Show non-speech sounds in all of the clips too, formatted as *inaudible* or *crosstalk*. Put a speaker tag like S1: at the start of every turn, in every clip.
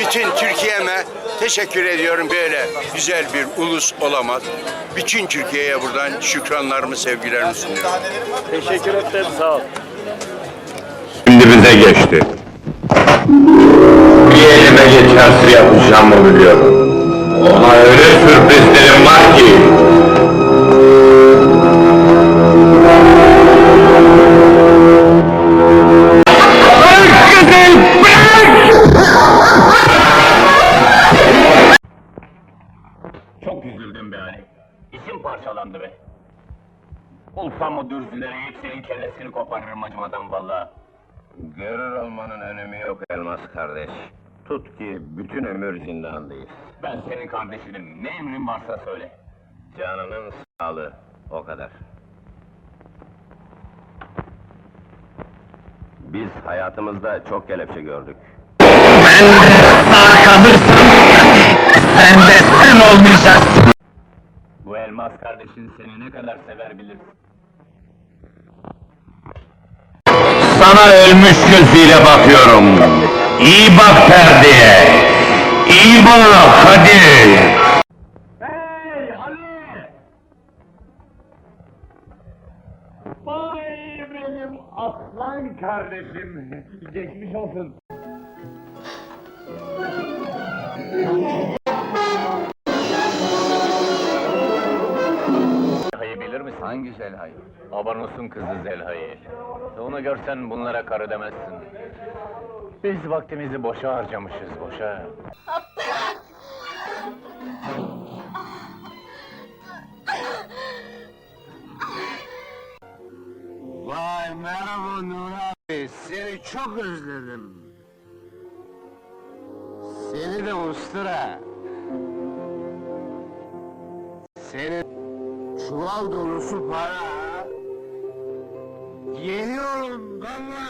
S1: Bütün Türkiye'me teşekkür ediyorum böyle güzel bir ulus olamaz. Bütün Türkiye'ye buradan şükranlarımı, sevgilerimi sunuyorum.
S2: Teşekkür ederim, sağ ol.
S3: Şimdi bize geçti. Bir elime geçerse yapacağımı biliyorum. Ona öyle sürprizlerim var ki.
S2: Çok üzüldüm be Ali. İçim parçalandı be. Olsam o dürzülere hepsinin kellesini koparırım acımadan vallahi.
S3: Görür olmanın önemi yok Elmas kardeş. Tut ki bütün ömür zindandayız.
S2: Ben senin kardeşinim. Ne emrin varsa söyle.
S3: Canının sağlığı, o kadar. Biz hayatımızda çok kelepçe gördük.
S4: Sen de sen olmayacaksın.
S2: Bu elmas kardeşin seni ne kadar sever bilirsin.
S3: Sana ölmüş gözüyle bakıyorum. İyi bak perdeye. İyi bak hadi.
S2: Hey Ali! Vay benim aslan kardeşim. Geçmiş olsun. Hangi Zelha'yı? Abanus'un kızı Zelha'yı. Onu görsen bunlara karı demezsin. Biz vaktimizi boşa harcamışız, boşa.
S1: Vay merhaba Nur abi, seni çok özledim. Seni de ustura. Senin çuval dolusu para. Geliyorum baba.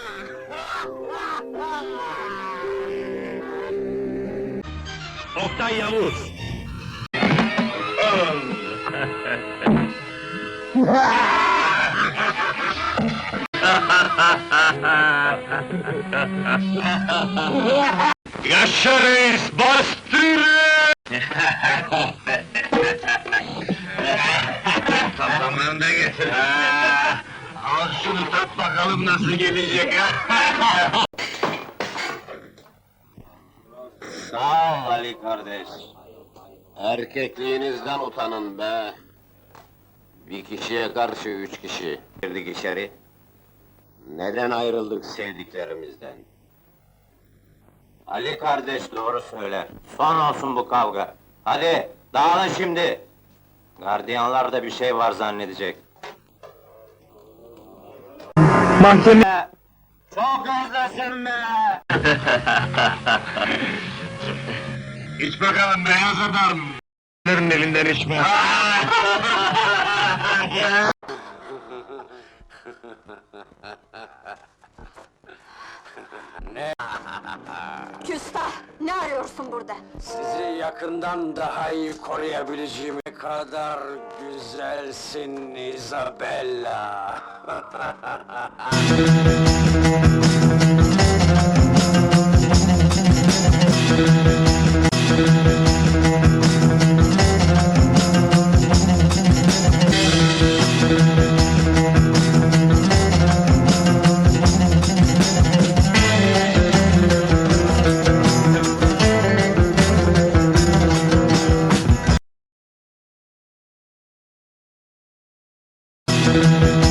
S1: *laughs*
S3: Oktay Yavuz. Yaşa reis *laughs* bastır! Kafamdan da getir. Al şunu tat bakalım nasıl gelecek *laughs*
S5: Sağ ol Ali kardeş. Erkekliğinizden utanın be. Bir kişiye karşı üç kişi girdik içeri. Neden ayrıldık sevdiklerimizden? Ali kardeş doğru söyler. Son olsun bu kavga. Hadi dağılın şimdi. Gardiyanlar da bir şey var zannedecek.
S4: Mahkeme
S5: Çok özlesin be! *laughs*
S3: İç bakalım beyaz adam. Lerin elinden içme.
S6: Küstah! Ne arıyorsun burada?
S5: Sizi yakından daha iyi koruyabileceğim kadar güzelsin Isabella. *laughs* Thank you.